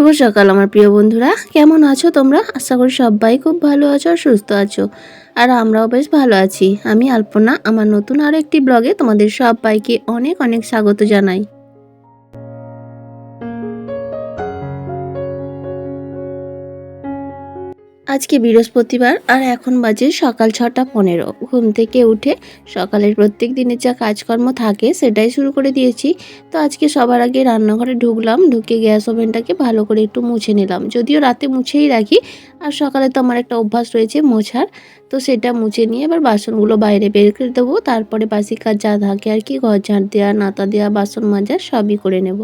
শুভ সকাল আমার প্রিয় বন্ধুরা। কেমন আছো তোমরা? আশা করি সবাই খুব ভালো আছো আর সুস্থ আছো। আর আমরাও বেশ ভালো আছি। আমি আলপনা, আমার নতুন আরও একটি ব্লগে তোমাদের সবাইকে অনেক অনেক স্বাগত জানাই। আজকে বৃহস্পতিবার আর এখন বাজে সকাল ছটা পনেরো। ঘুম থেকে উঠে সকালের প্রত্যেক দিনের যা কাজকর্ম থাকে সেটাই শুরু করে দিয়েছি। তো আজকে সবার আগে রান্নাঘরে ঢুকলাম, ঢুকে গ্যাস ওভেনটাকে ভালো করে একটু মুছে নিলাম। যদিও রাতে মুছেই রাখি, আর সকালে তো আমার একটা অভ্যাস রয়েছে মোছার। তো সেটা মুছে নিয়ে এবার বাসনগুলো বাইরে বের করে দেবো। তারপরে বাসি কাজ যা থাকে আর কি, ঘর ঝাঁট দেওয়া নাতা দেওয়া বাসন মাজা সবই করে নেব।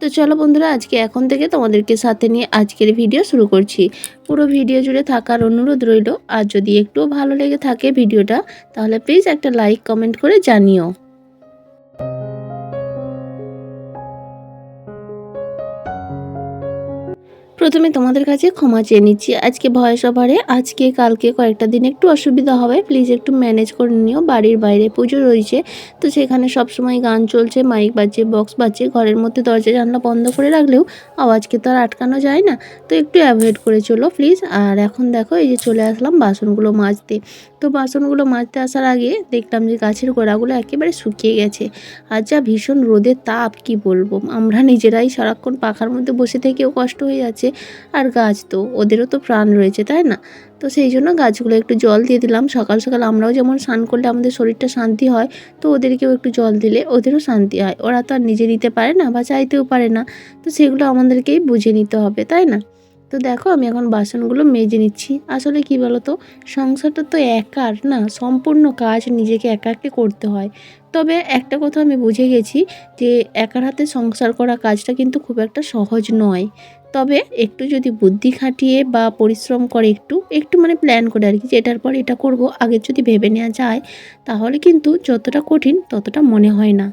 তো চলো বন্ধুরা, আজকে এখন থেকে তোমাদেরকে সাথে নিয়ে আজকের ভিডিও শুরু করছি। পুরো ভিডিও জুড়ে থাকার অনুরোধ রইল। আর যদি একটুও ভালো লেগে থাকে ভিডিওটা তাহলে প্লিজ একটা লাইক কমেন্ট করে জানিও। প্রথমে তোমাদের কাছে ক্ষমা চেয়ে নিচ্ছি। আজকে ভয়েস ওভারে আজকে কালকে কয়েকটা দিন একটু অসুবিধা হবে। প্লিজ একটু ম্যানেজ করে নিও। বাড়ির বাইরে পুজো রয়েছে। তো সেখানে সবসময় গান চলছে মাইক বাজছে বক্স বাজছে। ঘরের মধ্যে দরজা, জানলা বন্ধ করে রাখলেও আওয়াজকে তো আর আটকানো যায় না। তো একটু অ্যাভয়েড করে চলো প্লিজ আর এখন দেখো, এই যে চলে আসলাম বাসনগুলো মাজতে। তো বাসনগুলো মাজতে আসার আগে দেখলাম যে গাছের গোড়াগুলো একেবারে শুকিয়ে গেছে। আর যা ভীষণ রোদের তাপ, কি বলব? আমরা নিজেরাই সারাক্ষণ পাখার মধ্যে বসে থেকেও কষ্ট হয়ে যাচ্ছে। আর গাছ তো, ওদেরও তো প্রাণ রয়েছে, তাই না? তো সেই জন্য গাছগুলো একটু জল দিয়ে দিলাম। সকাল সকাল আমরাও যেমন স্নান করলে আমাদের শরীরটা শান্তি হয়, তো ওদেরকেও একটু জল দিলে ওদেরও শান্তি হয়। ওরা তো আর নিজে নিতে পারে না বা চাইতেও পারে না, তো সেগুলো আমাদেরকেই বুঝে নিতে হবে, তাই না? তো দেখো আমি এখন বাসনগুলো মেজে নিচ্ছি। আসলে কি বলতো, সংসারটা তো একার না, সম্পূর্ণ কাজ নিজেকে একাকে করতে হয়। তবে একটা কথা আমি বুঝে গেছি যে একার হাতে সংসার করা কাজটা কিন্তু খুব একটা সহজ নয়। তবে একটু যদি বুদ্ধি খাটিয়ে বা পরিশ্রম করে একটু একটু মানে প্ল্যান করে আর কি যে এটার পর এটা করব, আগে যদি ভেবে নেওয়া যায়, তাহলে কিন্তু যতটা কঠিন ততটা মনে হয় না।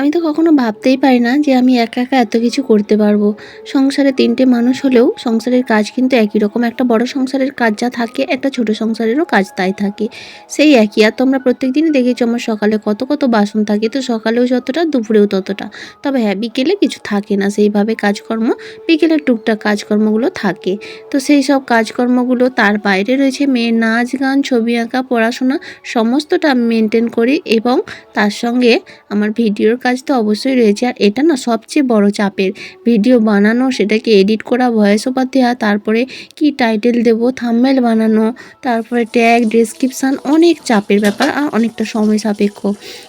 আমি তো কখনো ভাবতেই পারি না যে আমি একা একা এত কিছু করতে পারব। সংসারে তিনটে মানুষ হলেও সংসারের কাজ কিন্তু একই রকম। একটা বড় সংসারের কাজ যা থাকে, একটা ছোট সংসারেরও কাজ তাই থাকে। সেই একই। আর তোমরা প্রত্যেক দিনই দেখেছ আমার সকালে কত কত বাসন থাকে। তো সকালেও যতটা, দুপুরেও ততটা। তবে হ্যাঁ বিকেলে কিছু থাকে না। সেইভাবে কাজকর্ম, বিকেলের টুকটাক কাজকর্মগুলো থাকে। তো সেই সব কাজকর্মগুলো তার বাইরে রয়েছে মেয়ের নাচ, গান, ছবি আঁকা, পড়াশোনা, সমস্তটা আমি মেনটেন করি এবং তার সঙ্গে আমার ভিডিওর কাজ তো অবশ্যই রয়েছে। আর এটা না সবচেয়ে বড় চাপের ভিডিও বানানো, সেটাকে এডিট করা ভয়েস ওভার দেওয়া তারপরে কি টাইটেল দেব থাম্বেল বানানো, তারপরে ট্যাগ ডেসক্রিপশান অনেক চাপের ব্যাপার আর অনেকটা সময় সাপেক্ষ।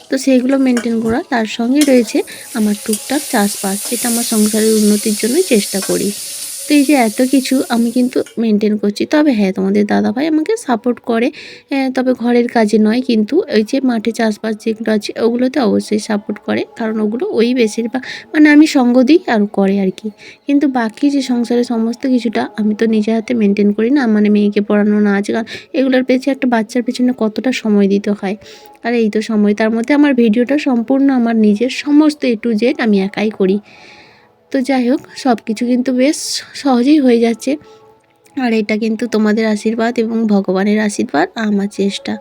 তো সেইগুলো মেনটেন করা তার সঙ্গে রয়েছে আমার টুকটাক চাষবাস। এটা আমার সংসারের উন্নতির জন্যই চেষ্টা করি। তো এই যে এত কিছু আমি কিন্তু মেনটেন করছি। তবে হ্যাঁ তোমাদের দাদাভাই আমাকে সাপোর্ট করে। হ্যাঁ, তবে ঘরের কাজে নয় কিন্তু ওই যে মাঠে চাষবাস যেগুলো আছে ওগুলোতে অবশ্যই সাপোর্ট করে। কারণ ওগুলো ওই বেশিরভাগ মানে আমি সঙ্গ দিই আর করে আর কি। কিন্তু বাকি যে সংসারের সমস্ত কিছুটা আমি তো নিজের হাতে মেনটেন করি না। মানে মেয়েকে পড়ানো নাচ গান এগুলোর পেছনে একটা বাচ্চার পেছনে কতটা সময় দিতে হয়। আর এই তো সময় তার মধ্যে আমার ভিডিওটা সম্পূর্ণ আমার নিজের সমস্ত এ টু জেড আমি একাই করি। তো যাই হোক সব কিছু কিন্তু বেশ সহজেই হয়ে যাচ্ছে। আর এটা কিন্তু তোমাদের আশীর্বাদ এবং ভগবানের আশীর্বাদ, আমার চেষ্টা।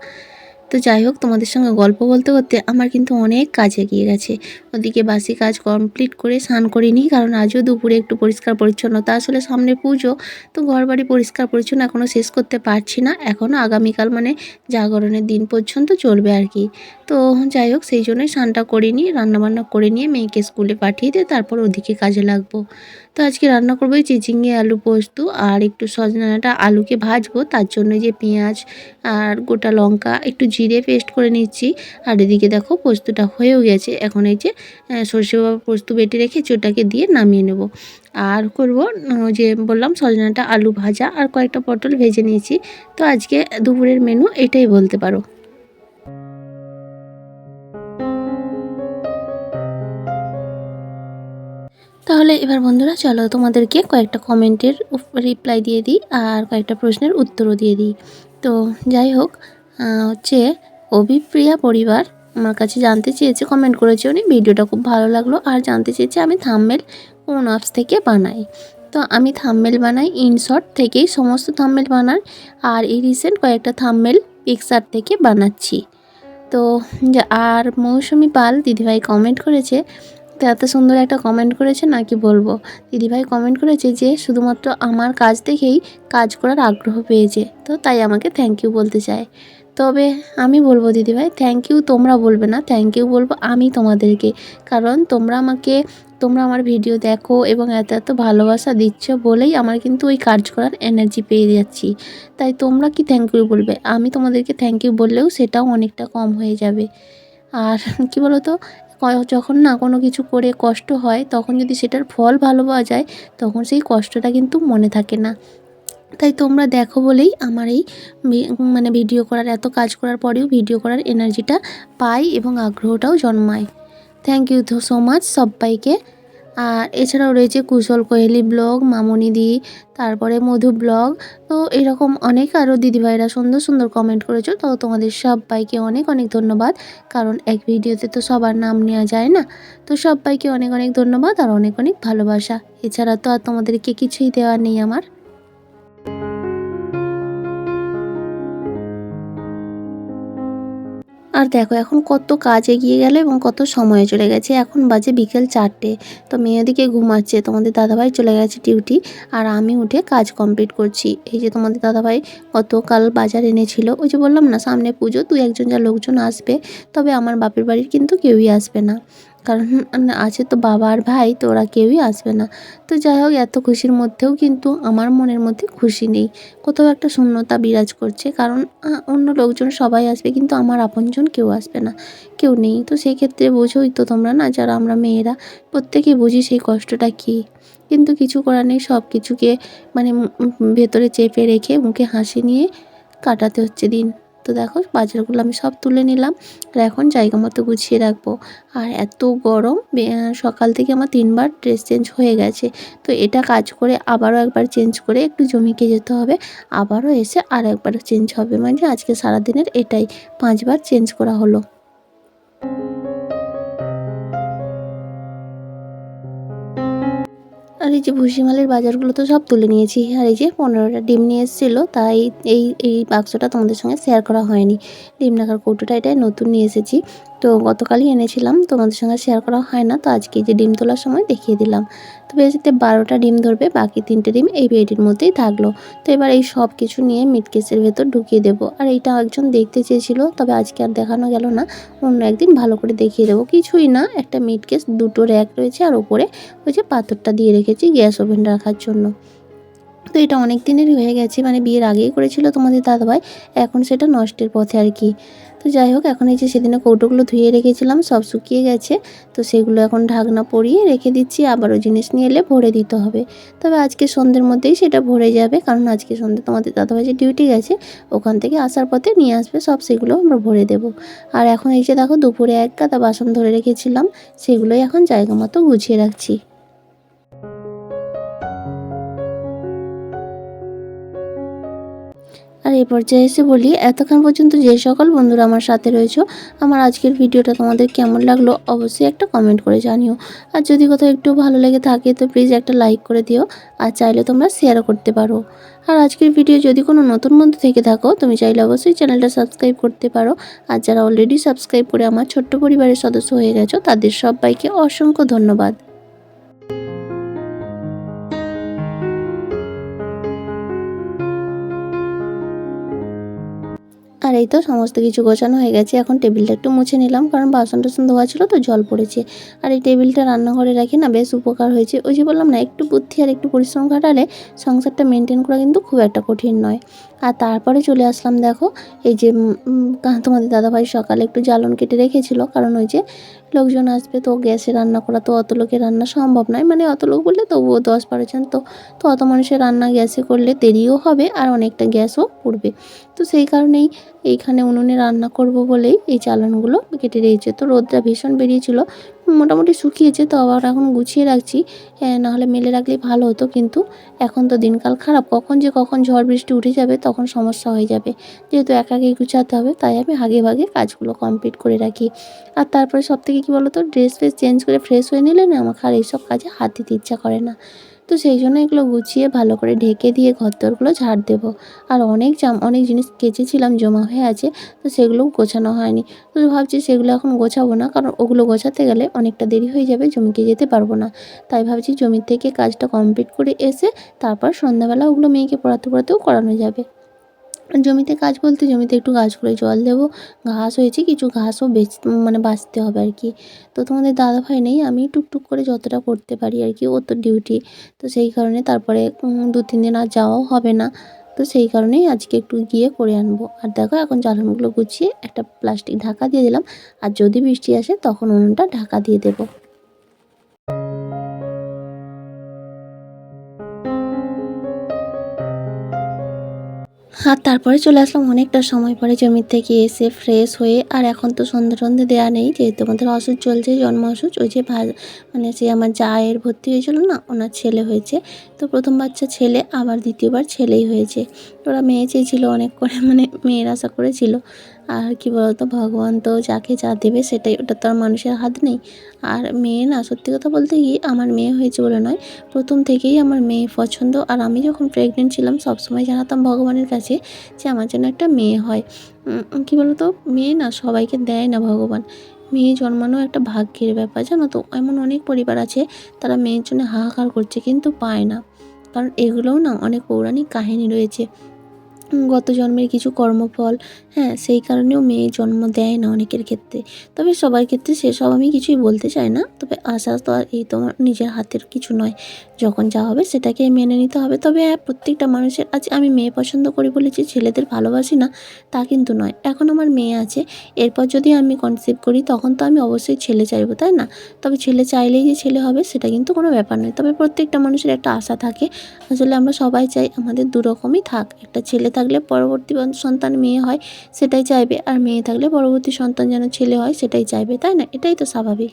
তো যাই হোক, তোমাদের সঙ্গে গল্প বলতে করতে আমার কিন্তু অনেক কাজ এগিয়ে গেছে। ওদিকে বাসি কাজ কমপ্লিট করে স্নান করিনি কারণ আজও দুপুরে একটু পরিষ্কার পরিচ্ছন্নতা আসলে সামনে পুজো, তো ঘর বাড়ি পরিষ্কার পরিচ্ছন্ন এখনও শেষ করতে পারছি না। এখনও আগামীকাল মানে জাগরণের দিন পর্যন্ত চলবে আর কি। তো যাই হোক, সেই জন্যই স্নানটা করিনি রান্নাবান্না করে নিয়ে মেয়েকে স্কুলে পাঠিয়ে দিয়ে তারপর ওদিকে কাজে লাগবো। তো আজকে রান্না করব এই চিচিঙ্গে আলু পোস্ত আর একটু সজনাটা আলুকে ভাজবো। তার জন্য যে পেঁয়াজ আর গোটা লঙ্কা একটু জিরে পেস্ট করে নিচ্ছি। আর এদিকে দেখো পোস্তটা হয়েও গেছে। এখন এই যে সর্ষে বাবা পোস্ত বেটে রেখেছি ওটাকে দিয়ে নামিয়ে নেব। আর করব যে বললাম সজনাটা আলু ভাজা আর কয়েকটা পটল ভেজে নিয়েছি। তো আজকে দুপুরের মেনু এটাই বলতে পারো। তাহলে এবার বন্ধুরা চলো তোমাদেরকে কয়েকটা কমেন্টের রিপ্লাই দিয়ে দিই আর কয়েকটা প্রশ্নের উত্তরও দিয়ে দিই। তো যাই হোক হচ্ছে অভিপ্রিয়া পরিবার আমার কাছে জানতে চেয়েছে কমেন্ট করেছে উনি, ভিডিওটা খুব ভালো লাগল আর জানতে চেয়েছে আমি থাম্বেল কোন অ্যাপস থেকে বানাই। তো আমি থাম্বেল বানাই ইনশর্ট থেকেই, সমস্ত থাম্বেল বানাই আর এই রিসেন্ট কয়েকটা থাম্বেল পিকসার থেকে বানাচ্ছি। তো আর মৌসুমি পাল দিদিভাই কমেন্ট করেছে তো এত সুন্দর একটা কমেন্ট করেছে না কি বলব দিদিভাই কমেন্ট করেছে যে, শুধুমাত্র আমার কাজ দেখেই কাজ করার আগ্রহ পেয়েছে। তো তাই আমাকে থ্যাংক ইউ বলতে চায়। তবে আমি বলব দিদিভাই থ্যাংক ইউ তোমরা বলবে না থ্যাংক ইউ বলব আমি তোমাদেরকে। কারণ তোমরা আমাকে, তোমরা আমার ভিডিও দেখো এবং এত এত ভালোবাসা দিচ্ছ বলেই আমার কিন্তু ওই কাজ করার এনার্জি পেয়ে যাচ্ছি। তাই তোমরা কি থ্যাংক ইউ বলবে? আমি তোমাদেরকে থ্যাংক ইউ বললেও সেটাও অনেকটা কম হয়ে যাবে। আর কি বলো তো ক- যখন না কোনো কিছু করে কষ্ট হয়, তখন যদি সেটার ফল ভালো পাওয়া যায়, তখন সেই কষ্টটা কিন্তু মনে থাকে না। তাই তোমরা দেখো বলেই আমার এই মানে ভিডিও করার, এত কাজ করার পরেও ভিডিও করার এনার্জিটা পাই এবং আগ্রহটাও জন্মায়। থ্যাংক ইউ সো মাচ সবাইকে। আর এছাড়াও রয়েছে কুশল কোহেলি ব্লগ মামনিদি তারপরে মধু ব্লগ। তো এরকম অনেক আরও দিদিভাইরা সুন্দর সুন্দর কমেন্ট করেছ। তো তোমাদের সবাইকে অনেক অনেক ধন্যবাদ। কারণ এক ভিডিওতে তো সবার নাম নেওয়া যায় না। তো সবাইকে অনেক অনেক ধন্যবাদ আর অনেক অনেক ভালোবাসা। এছাড়া তো আর তোমাদেরকে কিছুই দেওয়া নেই আমার। আর দেখো, এখন কত কাজ এগিয়ে গেল এবং কত সময় চলে গেছে। এখন বাজে বিকেল চারটে, তো মেয়েদিকে ঘুমাচ্ছে। তোমাদের দাদাভাই চলে গেছে ডিউটি আর আমি উঠে কাজ কমপ্লিট করছি। এই যে তোমাদের দাদাভাই গতকাল বাজার এনেছিল, ওই যে বললাম না, সামনে পুজো দু একজন যা লোকজন আসবে, তবে আমার বাপের বাড়ির কিন্তু কেউই আসবে না। কারণ আছে তো বাবা আর ভাই, তো ওরা কেউই আসবে না। তো যাই হোক, এত খুশির মধ্যেও কিন্তু আমার মনের মধ্যে খুশি নেই। কোথাও একটা শূন্যতা বিরাজ করছে। কারণ অন্য লোকজন সবাই আসবে, কিন্তু আমার আপনজন কেউ আসবে না। কেউ নেই। তো সেই ক্ষেত্রে বোঝোই তো তোমরা না, যারা আমরা মেয়েরা, প্রত্যেকেই বুঝি সেই কষ্টটা কী। কিন্তু কিছু করার নেই, সব কিছুকে মানে ভেতরে চেপে রেখে, মুখে হাসি নিয়ে কাটাতে হচ্ছে দিন। তো দেখো বাজারগুলো আমি সব তুলে নিলাম আর এখন জায়গা মতো গুছিয়ে রাখব। আর এত গরম সকাল থেকে আমার তিনবার ড্রেস চেঞ্জ হয়ে গেছে। তো এটা কাজ করে আবারও একবার চেঞ্জ করে একটু জমিকে যেতে হবে, আবারও এসে আর একবার চেঞ্জ হবে। মানে আজকে সারাদিনের এটাই, পাঁচবার চেঞ্জ করা হলো। আর এই যে ভুসিমালের বাজারগুলো তো সব তুলে নিয়েছি। আর এই যে পনেরোটা ডিম নিয়ে এসেছিল, তাই এই এই বাক্সটা তোমাদের সঙ্গে শেয়ার করা হয়নি। ডিম রাখার কৌটোটা এটাই নতুন নিয়ে এসেছি। তো গতকালই এনেছিলাম, তোমাদের সঙ্গে শেয়ার করা হয় না, তো আজকে যে ডিম তোলার সময় দেখিয়ে দিলাম। তো বেশিতে বারোটা ডিম ধরবে, বাকি তিনটে ডিম এই বেডির মধ্যেই থাকল। তো এবার এই সব কিছু নিয়ে মিট কেসের ভেতর ঢুকিয়ে দেবো। আর এইটা একজন দেখতে চেয়েছিল, তবে আজকে আর দেখানো গেল না, অন্য একদিন ভালো করে দেখিয়ে দেবো। কিছুই না, একটা মিট কেস দুটো র্যাক রয়েছে আর ওপরে ওই যে পাথরটা দিয়ে রেখেছি গ্যাস ওভেন রাখার জন্য। তো এটা অনেক দিনেরই হয়ে গেছে মানে বিয়ের আগেই করেছিল তোমাদের দাদাভাই, এখন সেটা নষ্টের পথে আর কি। তো যাই হোক, এখন এই যে সেদিনে কৌটোগুলো ধুয়ে রেখেছিলাম, সব শুকিয়ে গেছে। তো সেগুলো এখন ঢাকনা পরিয়ে রেখে দিচ্ছি, আবারও জিনিস নিয়ে এলে ভরে দিতে হবে। তবে আজকে সন্ধ্যের মধ্যেই সেটা ভরে যাবে, কারণ আজকে সন্ধ্যে তোমাদের দাদাভাই যে ডিউটি গেছে। ওখান থেকে আসার পথে নিয়ে আসবে, সব সেগুলো আমরা ভরে দেবো। আর এখন এই যে দেখো, দুপুরে এক গাদা বাসন ধরে রেখেছিলাম, সেগুলোই এখন জায়গা মতো গুছিয়ে রাখছি। আর এই পর্যায়ে এসে বলি, এতক্ষণ পর্যন্ত যে সকল বন্ধুরা আমার সাথে রয়েছো, আমার আজকের ভিডিওটা তোমাদের কেমন লাগল অবশ্যই একটা কমেন্ট করে জানিও। আর যদি কোথাও একটু ভালো লেগে থাকে, তো প্লিজ একটা লাইক করে দিও, আর চাইলে তোমরা শেয়ারও করতে পারো। আর আজকের ভিডিও যদি কোনো নতুন বন্ধু থেকে থাকো, তুমি চাইলে অবশ্যই চ্যানেলটা সাবস্ক্রাইব করতে পারো। আর যারা অলরেডি সাবস্ক্রাইব করে আমার ছোট্ট পরিবারের সদস্য হয়ে গেছো, তাদের সবাইকে অসংখ্য ধন্যবাদ। আর এই তো সমস্ত কিছু গোছানো হয়ে গেছে। এখন টেবিলটা একটু মুছে নিলাম, কারণ বাসন টাসন ধোয়া ছিল তো, জল পড়েছে। আর এই টেবিলটা রান্নাঘরে রাখি না, বেশ উপকার হয়েছে। ওই যে বললাম না, একটু বুদ্ধি আর একটু পরিশ্রম ঘাটালে সংসারটা মেনটেন করা কিন্তু খুব একটা কঠিন নয়। আর তারপরে চলে আসলাম দেখো, এই যে তোমাদের দাদাভাই সকালে একটু জ্বালন কেটে রেখেছিল, কারণ ওই যে লোকজন আসবে, তো গ্যাসে রান্না করা তো অত লোকের রান্না সম্ভব নয়। মানে অত লোক বললে তবুও দশ বারো জন, তো তো অত মানুষের রান্না গ্যাসে করলে দেরিও হবে আর অনেকটা গ্যাসও পড়বে। তো সেই কারণেই এইখানে উনুনে রান্না করব বলেই এই চালানগুলো কেটে রেখেছে তো রোদটা ভীষণ বেরিয়েছিল, মোটামুটি শুকিয়েছে তো আবার এখন গুছিয়ে রাখছি। নাহলে মেলে রাখলেই ভালো হতো কিন্তু এখন তো দিনকাল খারাপ, কখন যে কখন ঝড় বৃষ্টি উঠে যাবে তখন সমস্যা হয়ে যাবে। যেহেতু একাকেই গুছাতে হবে তাই আমি আগে ভাগে কাজগুলো কমপ্লিট করে রাখি। আর তারপরে সব থেকে কী বলো তো ড্রেস ফ্রেস চেঞ্জ করে ফ্রেশ হয়ে নিলে না আমাকে আর এইসব কাজে হাত দিতে ইচ্ছা করে না। তো সেই জন্য এগুলো গুছিয়ে ভালো করে ঢেকে দিয়ে ঘর দরগুলো ঝাড় দেবো। আর অনেক জাম, অনেক জিনিস কেচেছিলাম, জমা হয়ে আছে, তো সেগুলো গোছানো হয়নি। তো ভাবছি সেগুলো এখন গোছাবো না, কারণ ওগুলো গোছাতে গেলে অনেকটা দেরি হয়ে যাবে জমিকে যেতে পারব না। তাই ভাবছি জমির থেকে কাজটা কমপ্লিট করে এসে তারপর সন্ধ্যাবেলা ওগুলো মেয়েকে পড়াতে পড়াতেও করানো যাবে। জমিতে কাজ বলতে জমিতে একটু গাছগুলোয় জল দেবো, ঘাস হয়েছে, কিছু ঘাসও বেচ মানে বাঁচতে হবে আর কি। তো তোমাদের দাদাভাই নেই, আমি টুকটুক করে যতটা করতে পারি আর কি ও তো ডিউটি তো সেই কারণে তারপরে দু তিন দিন আর যাওয়াও হবে না। তো সেই কারণেই আজকে একটু গিয়ে করে আনব। আর দেখো, এখন জ্বালানগুলো গুছিয়ে একটা প্লাস্টিক ঢাকা দিয়ে দিলাম। আর যদি বৃষ্টি আসে, তখন উনুনটা ঢাকা দিয়ে দেবো। আর তারপরে চলে আসলাম অনেকটা সময় পরে জমির থেকে এসে ফ্রেশ হয়ে, আর এখন তো সন্ধ্যে সন্ধে দেওয়া নেই, যেহেতু আমাদের অসুখ চলছে, জন্ম অসুখ, ওই যে মানে সে আমার জায়ের ভর্তি হয়েছিল না, ওনার ছেলে হয়েছে। তো প্রথম বাচ্চা ছেলে, আবার দ্বিতীয়বার ছেলেই হয়েছে। ওরা মেয়ে চেয়েছিল, অনেক করে মানে মেয়ের আশা করেছিল। আর কি বলতো, ভগবান তো যাকে যা দেবে সেটাই, ওটা তো আর মানুষের হাত নেই। আর মেয়ে না, সত্যি কথা বলতে কি, আমার মেয়ে হয়েছে বলে নয়। প্রথম থেকেই আমার মেয়ে পছন্দ। আর আমি যখন প্রেগনেন্ট ছিলাম, সবসময় জানাতাম ভগবানের কাছে যে আমার জন্য একটা মেয়ে হয়। কী বলতো, মেয়ে না, সবাইকে দেয় না ভগবান। মেয়ে জন্মানো একটা ভাগ্যের ব্যাপার, জানো তো? এমন অনেক পরিবার আছে, তারা মেয়ের জন্য হাহাকার করছে, কিন্তু পায় না। কারণ এগুলোও না, অনেক পৌরাণিক কাহিনী রয়েছে। গত জন্মের কিছু কর্মফল হ্যাঁ সেই কারণেও মেয়ে জন্ম দেয় না অনেকের ক্ষেত্রে। তবে সবার ক্ষেত্রে সেসব আমি কিছুই বলতে চাই না। তবে আশা তো আর এই তোমার নিজের হাতের কিছু নয়। যখন যা হবে সেটাকে মেনে নিতে হবে। তবে হ্যাঁ প্রত্যেকটা মানুষের আজ আমি মেয়ে পছন্দ করি বলেছি ছেলেদের ভালোবাসি না, তা কিন্তু নয়। এখন আমার মেয়ে আছে, এরপর যদি আমি কনসিভ করি তখন তো আমি অবশ্যই ছেলে চাইব, তাই না? তবে ছেলে চাইলেই যে ছেলে হবে সেটা কিন্তু কোনো ব্যাপার নয়। তবে প্রত্যেকটা মানুষের একটা আশা থাকে। আসলে আমরা সবাই চাই আমাদের দুরকমই থাক। একটা ছেলে থাকলে পরবর্তী সন্তান মেয়ে হয়। সেটাই চাইবে। আর মেয়ে থাকলে পরবর্তী সন্তান যেন ছেলে হয়, সেটাই চাইবে, তাই না? এটাই তো স্বাভাবিক।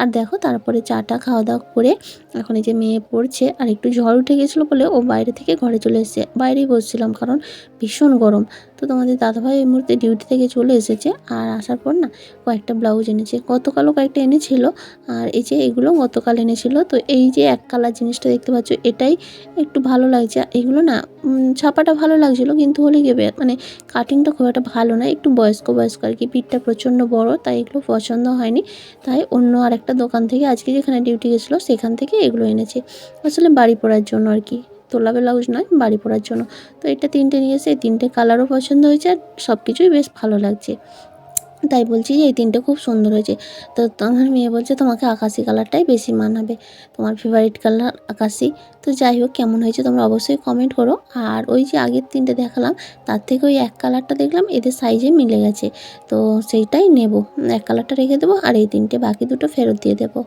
আর দেখো তারপরে চাটা খাওয়া দাওয়া করে এখন এই যে মেয়ে পড়ছে আর একটু ঝড় উঠে গেছিল বলে ও বাইরে থেকে ঘরে চলে এসেছে। বাইরেই বসছিলাম কারণ ভীষণ গরম। তো তোমাদের দাদাভাই এই মুহূর্তে ডিউটি থেকে চলে এসেছে আর আসার পর না কয়েকটা ব্লাউজ এনেছে। গতকালও কয়েকটা এনেছিল আর এই যে এগুলো গতকাল এনেছিল। তো এই যে এক কালার জিনিসটা দেখতে পাচ্ছ, এটাই একটু ভালো লাগছে। এগুলো না ছাপাটা ভালো লাগছিল কিন্তু হলে গেবে মানে কাটিংটা খুব একটা ভালো না। একটু বয়স্ক বয়স্ক আর কি। পিঠটা প্রচণ্ড বড়, তাই এগুলো পছন্দ হয়নি। তাই অন্য আর একটা দোকান থেকে আজকে যেখানে ডিউটি গেছিল, সেখান থেকে এগুলো এনেছে। আসলে বাড়ি পড়ার জন্য আর কি। তোলা ব্লাউজ নয়, বাড়ি পরার জন্য। তো এটা তিনটে নিয়েছে তিনটে কালারও পছন্দ হয়েছে আর সব কিছুই বেশ ভালো লাগছে। তাই বলছি যে, এই তিনটে খুব সুন্দর হয়েছে। তো আমার মেয়ে বলছে, তোমাকে আকাশি কালারটাই বেশি মানাবে, তোমার ফেভারিট কালার আকাশি। তো যাই হোক, কেমন হয়েছে তোমরা অবশ্যই কমেন্ট করো। আর ওই যে আগের তিনটে দেখালাম, তার থেকে ওই এক কালারটা দেখলাম, এদের সাইজে মিলে গেছে। তো সেইটাই নেব, এক কালারটা রেখে দেবো, আর এই তিনটে বাকি দুটো ফেরত দিয়ে দেবো।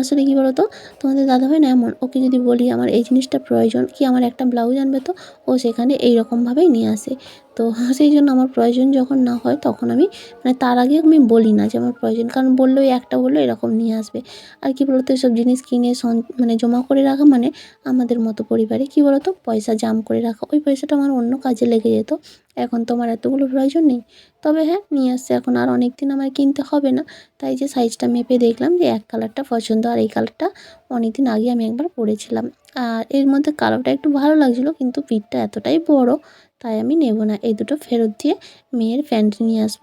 আসলে কী বলো তো তোমাদের দাদাভাই না এমন, ওকে যদি বলি, আমার এই জিনিসটা প্রয়োজন, কি আমার একটা ব্লাউজ আনবে তো? ও সেখানে এইরকমভাবেই নিয়ে আসে। তো সেই জন্য আমার প্রয়োজন যখন না হয় তখন আমি মানে তার আগে আমি বলি না যে আমার প্রয়োজন। কারণ বললেও, একটা বলল এরকম নিয়ে আসবে। আর কি বলতো, এসব জিনিস কিনে সন- মানে জমা করে রাখা মানে আমাদের মতো পরিবারে কি বলতো, পয়সা জাম করে রাখা। ওই পয়সাটা আমার অন্য কাজে লেগে যেত। এখন তো আমার এতগুলো প্রয়োজন নেই। তবে হ্যাঁ নিয়ে আসছে। এখন আর অনেক দিন আমার কিনতে হবে না। তাই যে সাইজটা মেপে দেখলাম যে এক কালারটা পছন্দ আর এই কালারটা অনেক দিন আগে আমি একবার পরেছিলাম। আর এর মধ্যে কালারটা একটু ভালো লাগছিল, কিন্তু পিঠটা এতটাই বড় তাই আমি নেব না। এই দুটো ফেরত দিয়ে মেয়ের প্যান্ট নিয়ে আসব।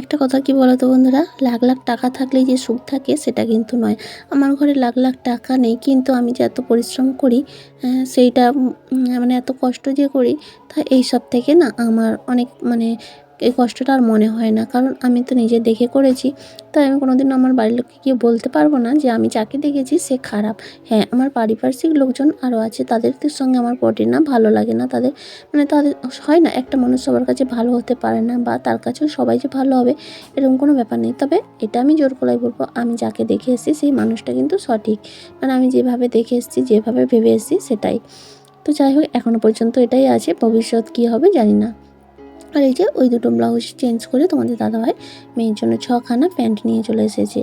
একটা কথা কি বলো তো বন্ধুরা? লাখ লাখ টাকা থাকলেই যে সুখ থাকে, সেটা কিন্তু নয়। আমার ঘরে লাখ লাখ টাকা নেই, কিন্তু আমি যে এত পরিশ্রম করি সেইটা মানে এত কষ্ট যে করি, তা এই সব থেকে না আমার অনেক মানে এই কষ্টটা আর মনে হয় না। কারণ আমি তো নিজে দেখে করেছি, তাই আমি কোনোদিন আমার বাড়ির লোককে গিয়ে বলতে পারব না যে আমি যাকে দেখেছি সে খারাপ। হ্যাঁ আমার পারিপার্শ্বিক লোকজন আরও আছে, তাদের সঙ্গে আমার পটে না, ভালো লাগে না তাদের। মানে তাদের হয় না, একটা মানুষ সবার কাছে ভালো হতে পারে না বা তার কাছেও সবাই যে ভালো হবে, এরকম কোনো ব্যাপার নেই। তবে এটা আমি জোর গলায় বলব, আমি যাকে দেখে এসেছি সেই মানুষটা কিন্তু সঠিক। মানে আমি যেভাবে দেখে এসেছি, যেভাবে ভেবে এসেছি সেটাই। তো যাই হোক এখনও পর্যন্ত এটাই আছে, ভবিষ্যৎ কী হবে জানি না। আর এই যে ওই দুটো ব্লাউজ চেঞ্জ করে তোমাদের দাদাভাই মেয়ের জন্য ছখানা প্যান্ট নিয়ে চলে এসেছে।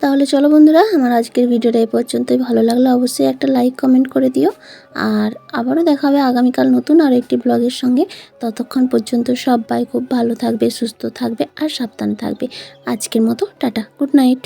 তাহলে চলো বন্ধুরা, আমার আজকের ভিডিওটা এই পর্যন্তই। ভালো লাগলে অবশ্যই একটা লাইক কমেন্ট করে দিও। আর আবারও দেখা হবে আগামীকাল নতুন আর একটি ব্লগের সঙ্গে। ততক্ষণ পর্যন্ত সবাই খুব ভালো থাকবে, সুস্থ থাকবে আর সাবধানে থাকবে। আজকের মতো টাটা গুড নাইট